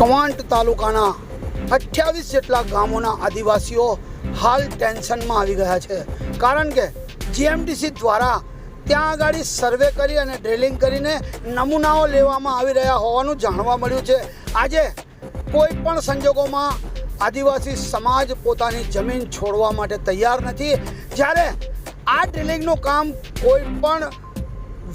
કવાંટ તાલુકાના અઠ્યાવીસ જેટલા ગામોના આદિવાસીઓ હાલ ટેન્શનમાં આવી ગયા છે. કારણ કે જીએમડીસી દ્વારા ત્યાં આગળ સર્વે કરી અને ડ્રિલિંગ કરીને નમૂનાઓ લેવામાં આવી રહ્યા હોવાનું જાણવા મળ્યું છે. આજે કોઈ પણ સંજોગોમાં આદિવાસી સમાજ પોતાની જમીન છોડવા માટે તૈયાર નથી. જ્યારે આ ડ્રિલિંગનું કામ કોઈ પણ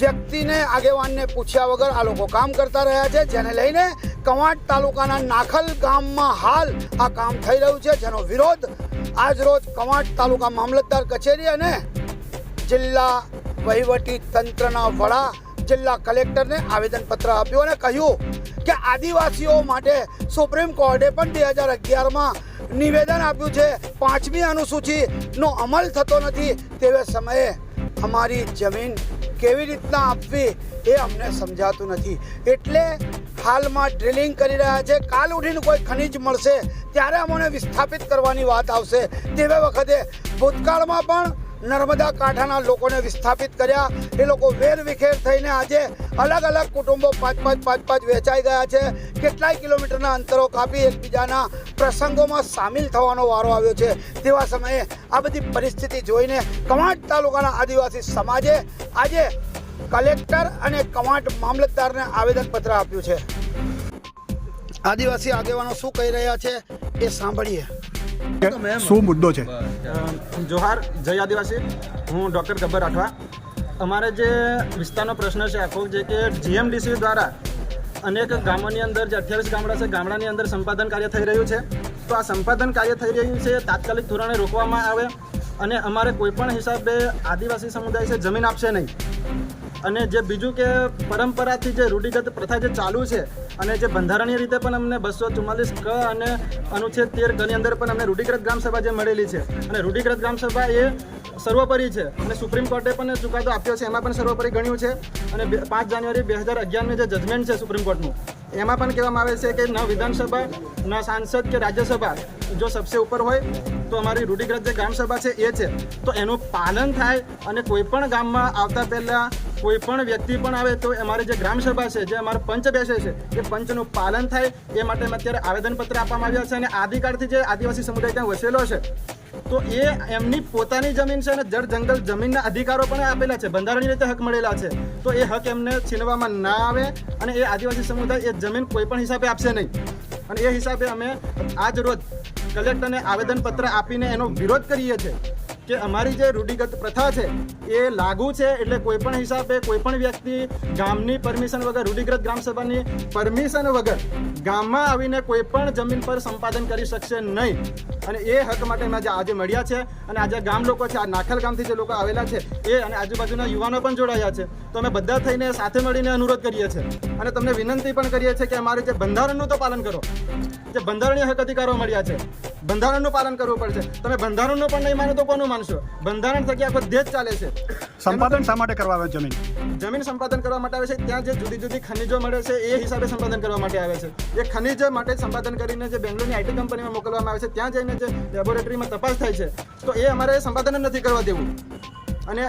વ્યક્તિને, આગેવાનને પૂછ્યા વગર આ લોકો કામ કરતા રહ્યા છે, જેને લઈને કવાંટ તાલુકાના નાખલ ગામમાં હાલ આ કામ થઈ રહ્યું છે, જેનો વિરોધ આજરોજ કવાંટ તાલુકા મામલતદાર કચેરી અને જિલ્લા વહીવટી તંત્રના વડા, જિલ્લા કલેક્ટરને આવેદનપત્ર આપ્યું અને કહ્યું કે આદિવાસીઓ માટે સુપ્રીમ કોર્ટે પણ બે હજાર અગિયારમાં નિવેદન આપ્યું છે. પાંચમી અનુસૂચિનો અમલ થતો નથી તેવા સમયે અમારી જમીન કેવી રીતના આપવી એ અમને સમજાતું નથી. એટલે હાલમાં ડ્રિલિંગ કરી રહ્યા છે. કાલ ઉઠીને કોઈ ખનિજ મળશે, ત્યારે અમને વિસ્થાપિત કરવાની વાત આવશે. તેવા વખતે ભૂતકાળમાં પણ નર્મદા કાંઠાના લોકોને વિસ્થાપિત કર્યા. એ લોકો વેર વિખેર થઈને આજે અલગ અલગ કુટુંબો પાંચ પાંચ પાંચ પાંચ વેચાઈ ગયા છે. કેટલાય કિલોમીટરના અંતરો કાપી એકબીજાના પ્રસંગોમાં સામેલ થવાનો વારો આવ્યો છે. તેવા સમયે આ બધી પરિસ્થિતિ જોઈને કવાંટ તાલુકાના આદિવાસી સમાજે આજે કલેક્ટર અને કવાંટ મામલતદારને આવેદનપત્ર આપ્યું છે. આદિવાસી આગેવાનો શું કહી રહ્યા છે એ સાંભળીએ. શું મુદ્દો છે? જોહાર જય આદિવાસી. હું ડૉક્ટર ગબ્બર રાઠવા. અમારે જે વિસ્તારનો પ્રશ્ન છે આખો જે કે જીએમડીસી દ્વારા અનેક ગામોની અંદર જે અઠ્યાવીસ ગામડા છે ગામડાની અંદર સંપાદન કાર્ય થઈ રહ્યું છે. તો આ સંપાદન કાર્ય થઈ રહ્યું છે તાત્કાલિક ધોરણે રોકવામાં આવે અને અમારે કોઈ પણ હિસાબે આદિવાસી સમુદાય છે જમીન આપશે નહીં. અને જે બીજું કે પરંપરાથી જે રૂઢિગત પ્રથા જે ચાલુ છે અને જે બંધારણીય રીતે પણ અમને બસો ચુમ્માલીસ ક અને અનુચ્છેદ તેર કની અંદર પણ અમને રૂઢિકૃત ગ્રામસભા જે મળેલી છે અને રૂઢિકૃત ગ્રામસભા એ સર્વોપરી છે અને સુપ્રીમ કોર્ટે પણ ચુકાદો આપ્યો છે, એમાં પણ સર્વોપરી ગણ્યું છે અને પાંચ જાન્યુઆરી બે હજાર અગિયારનું જે જજમેન્ટ છે સુપ્રીમ કોર્ટનું, એમાં પણ કહેવામાં આવે છે કે ન વિધાનસભા, ન સાંસદ કે રાજ્યસભા જો સબસે ઉપર હોય તો અમારી રૂઢિગ્રસ્ત જે ગ્રામસભા છે એ છે. તો એનું પાલન થાય અને કોઈ પણ ગામમાં આવતા પહેલાં કોઈ પણ વ્યક્તિ પણ આવે તો અમારી જે ગ્રામસભા છે, જે અમારો પંચ બેસે છે, એ પંચનું પાલન થાય, એ માટે અત્યારે આવેદનપત્ર આપવામાં આવ્યા છે અને આદિકાળથી જે આદિવાસી સમુદાય ત્યાં વસેલો છે, તો એ એમની પોતાની જમીન છે અને જળ જંગલ જમીનના અધિકારો પણ આપેલા છે બંધારણની રીતે હક મળેલા છે, તો એ હક એમને છીનવામાં ના આવે અને એ આદિવાસી સમુદાય એ જમીન કોઈ પણ હિસાબે આપશે નહીં. અને એ હિસાબે અમે આજ રોજ કલેક્ટરને આવેદનપત્ર આપીને એનો વિરોધ કરીએ છીએ. કે અમારી જે રૂઢિગત પ્રથા છે, એ લાગુ છે એટલે કોઈ પણ હિસાબે કોઈ પણ વ્યક્તિ ગામની પરમિશન વગર, રૂઢિગત ગ્રામસભાની પરમિશન વગર ગામમાં આવીને કોઈ પણ જમીન પર સંપાદન કરી શકશે નહીં. અને એ હક માટે અમે આજે મળ્યા છે અને આજે ગામ લોકો છે, આ નાખલ ગામથી જે લોકો આવેલા છે, એ અને આજુબાજુના યુવાનો પણ જોડાયા છે. તો અમે બધા થઈને સાથે મળીને અનુરોધ કરીએ છીએ. અને તમને વિનંતી પણ કરીએ છીએ કે અમારે જે બંધારણનું તો પાલન કરો. જે બંધારણીય હક અધિકારો મળ્યા છે બંધારણનું પાલન કરવું પડશે. તમે બંધારણનું પણ નહીં માનો તો કોનું માનશો? બંધારણ થકી આખો દેશ ચાલે છે. સંપાદન શા માટે કરવા આવે જમીન? જમીન સંપાદન કરવા માટે આવે છે. ત્યાં જે જુદી જુદી ખનિજો મળે છે એ હિસાબે સંપાદન કરવા માટે આવે છે. એ ખનિજ માટે સંપાદન કરીને જે બેંગ્લોરની આઈટી કંપનીમાં મોકલવામાં આવે છે ત્યાં જઈને જે લેબોરેટરીમાં તપાસ થાય છે તો એ અમારે સંપાદન નથી કરવા દેવું. અને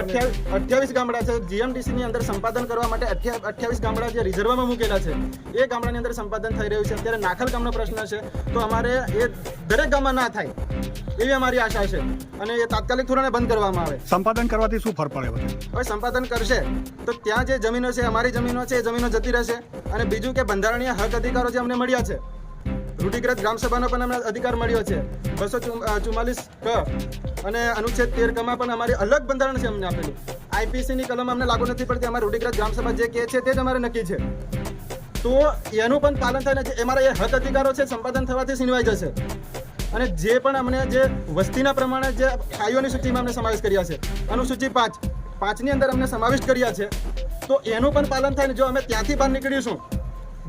અઠ્યાવીસ ગામડા છે. જીએમડીસી ની અંદર સંપાદન કરવા માટે અઠ્યાવીસ ગામડા જે રિઝર્વમાં મૂકેલા છે એ ગામડાની અંદર સંપાદન થઈ રહ્યું છે. અત્યારે નાખલ ગામનો પ્રશ્ન છે. તો અમારે એ દરેક ગામમાં ના થાય એવી અમારી આશા છે. અને એ તાત્કાલિક ધોરણે બંધ કરવામાં આવે. સંપાદન કરવાથી શું ફર પડે હવે સંપાદન કરશે તો ત્યાં જે જમીનો છે અમારી જમીનો છે એ જમીનો જતી રહેશે. અને બીજું કે બંધારણીય હક અધિકારો જે અમને મળ્યા છે રૂઢિગ્રસ્ત ગ્રામસભાનો પણ અમને અધિકાર મળ્યો છે. બસો ચુમ્માલીસ ક અને અનુચ્છેદ તેર કમાં પણ અમારી અલગ બંધારણ છે અમને આપેલું. આઈપીસીની કલમ અમને લાગુ નથી પડતી, અમારે રૂઢિગ્રસ્ત ગ્રામસભા જે કહે છે તે જ અમારે નક્કી છે. તો એનું પણ પાલન થાય ને એ અમારા એ હક અધિકારો છે, સંપાદન થવાથી છીનવાઈ જશે. અને જે પણ અમને જે વસ્તીના પ્રમાણે જે ખાઈઓની સૂચિમાં અમને સમાવેશ કર્યા છે, અનુસૂચિ પાંચ, પાંચની અંદર અમને સમાવિષ્ટ કર્યા છે, તો એનું પણ પાલન થાય ને જો અમે ત્યાંથી બહાર નીકળીશું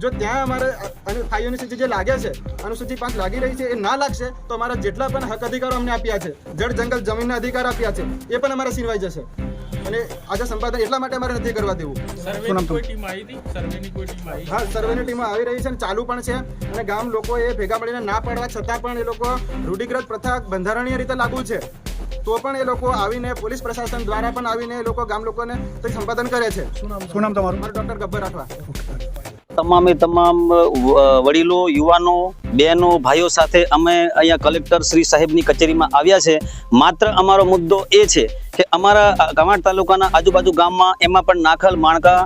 જો ત્યાં અમારે અને ફાઈઓની સૂચિ જે લાગે છે અનુસૂચિ પાંચ લાગી રહી છે એ ના લાગશે તો અમારા જેટલા પણ હક અધિકારો અમને આપ્યા છે જળ જંગલ જમીનના અધિકાર આપ્યા છે એ પણ અમારા છીનવાઈ જશે. અને આજે સંપાદન એટલા માટે અમારે નથી કરવા દેવું. હા સર્વેની ટીમો આવી રહી છે અને ચાલુ પણ છે. અને ગામ લોકો એ ભેગા મળીને ના પાડવા છતાં પણ એ લોકો રૂઢિગ્રત પ્રથા બંધારણીય રીતે લાગુ છે. તો પણ એ લોકો આવીને પોલીસ પ્રશાસન દ્વારા પણ આવીને એ લોકો ગામ લોકોને સંપાદન કરે છે. શું નામ તમારું? મારું ડોક્ટર ગબ્બર રાઠવા. તમામે તમામ વડીલો, યુવાનો, બહેનો, ભાઈઓ સાથે અમે અહીંયા કલેક્ટર શ્રી સાહેબની કચેરીમાં આવ્યા છે. માત્ર અમારો મુદ્દો એ છે કે અમારા કવાંટ તાલુકાના આજુબાજુ ગામમાં એમાં પણ નાખલ માણકા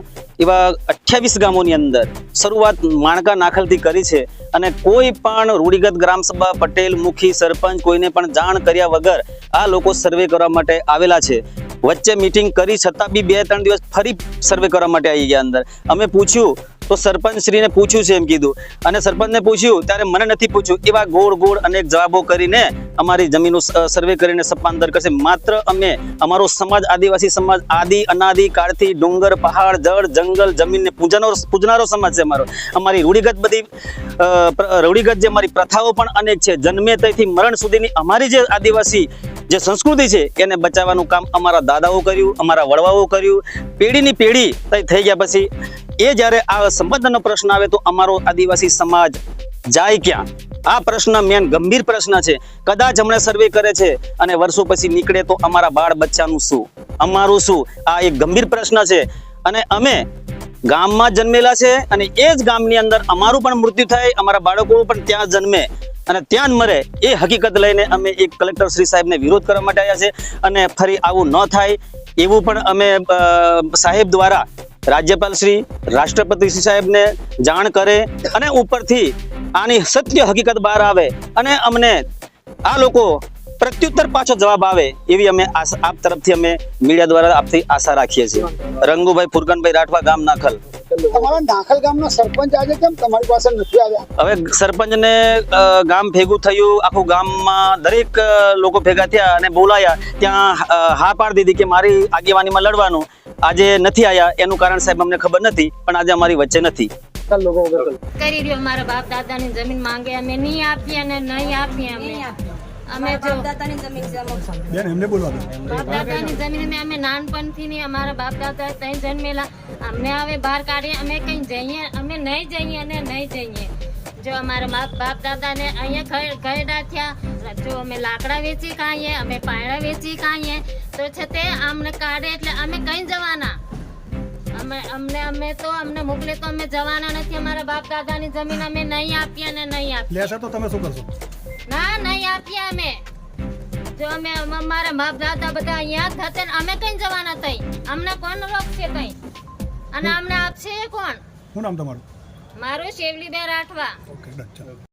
એવા અઠ્યાવીસ ગામોની અંદર શરૂઆત માણકા નાખલથી કરી છે અને કોઈ પણ રૂઢિગત ગ્રામસભા પટેલ, મુખી, સરપંચ કોઈને પણ જાણ કર્યા વગર આ લોકો સર્વે કરવા માટે આવેલા છે. વચ્ચે મિટિંગ કરી છતાં બી બે ત્રણ દિવસ ફરી સર્વે કરવા માટે આવી ગયા અંદર. અમે પૂછ્યું તો સરપંચ શ્રીને પૂછ્યું છે એમ કીધું. અને સરપંચને પૂછ્યું, ત્યારે મને નથી પૂછ્યું. એવા ગોળ ગોળ અનેક જવાબો કરીને અમારી જમીનનું સર્વે કરીને સપાંતર કરશે. માત્ર અમે, અમારો સમાજ, આદિવાસી સમાજ, આદિ, અનાદિ, કાળથી ડુંગર, પહાડ, જળ, જંગલ, જમીનને પૂજનો પૂજનારો સમાજ છે અમારો. અમારી રૂઢિગત બધી રૂઢિગત જે અમારી પ્રથાઓ પણ અનેક છે. જન્મે તેથી મરણ સુધીની અમારી જે આદિવાસી જે સંસ્કૃતિ છે, એને બચાવવાનું કામ અમારા દાદાઓ કર્યું, અમારા વડવાઓ કર્યું. પેઢીની પેઢી થઈ ગયા પછી, એ જ્યારે આ સંબંધનો પ્રશ્ન આવે તો અમારો આદિવાસી સમાજ જાય ક્યાં? આ પ્રશ્ન મેન ગંભીર પ્રશ્ન છે. કદાચ હમણાં સર્વે કરે છે અને વર્ષો પછી નીકળે તો અમારા બાળ બચ્ચાનું શું? અમારું શું? આ એક ગંભીર પ્રશ્ન છે. અને અમે ગામમાં જન્મેલા છે અને એ જ ગામની અંદર અમારું પણ મૃત્યુ થાય, અમારા બાળકો પણ ત્યાં જન્મે. અને ત્યાં મરે એ હકીકત લઈને અમે એક કલેક્ટર શ્રી સાહેબને વિરોધ કરવા માટે આવ્યા છે અને ફરી આવું ન થાય એવું પણ અમે સાહેબ દ્વારા રાજ્યપાલ શ્રી, રાષ્ટ્રપતિ શ્રી સાહેબને જાણ કરે અને ઉપરથી આની સત્ય હકીકત બહાર આવે અને અમને આ લોકો પ્રત્યુત્તર પાછો જવાબ આવે એવી અમે આપ તરફથી અમે મીડિયા દ્વારા આપથી આશા રાખીએ છીએ. રંગુભાઈ ફુરકનભાઈ રાઠવા ગામ નાખલ. તમારા નાખલ ગામના સરપંચ આજે કેમ તમારી પાસે નથી આવ્યા? હવે સરપંચને ગામ ભેગું થયું આખું ગામમાં દરેક લોકો ભેગા થયા અને બોલાયા. ત્યાં હા પાડી દીધી કે મારી આગેવાનીમાં લડવાનું. આજે નથી આયા એનું કારણ સાહેબ અમને ખબર નથી પણ આજે અમારી વચ્ચે નથી. કરી રહ્યો મારા બાપ દાદાની જમીન માંગે અમે નહીં આપીએ અને નહીં આપીએ અમે. અમે બેન એમને બોલવા બાપ દાદાની જમીન અમે નાનપણથી ની અમારા બાપ દાદા ત્યાં જન્મેલા. અમને હવે બહાર કાઢીએ અમે કઈ જઈએ અમે નહીં જઈએ અને નહીં જઈએ. જો અમારા બાપ દાદાને અહીંયા ગયડા થયા જો અમે લાકડા વેચી ખાઈએ અમે પાયડા વેચી ખાઈએ તો છે તે અમને કાઢે એટલે અમે કઈ જવાના. અમે અમને અમે તો અમને મોકલે તો અમે જવાના નથી. અમારા બાપ દાદાની જમીન અમે નહીં આપીએ અને નહીં આપીએ. લેશે તો તમે શું કરશો? ના નહીં આપીએ અમે. જો અમે અમ- અમારા બાપ દાદા બધા અહીંયા જ હતા ને અમે કઈ જવાના તઈ? અમને કોણ રોકશે તઈ અને અમને આપશે કોણ? શું નામ તમારું? મારું શેવલી બે રાઠવા. ઓકે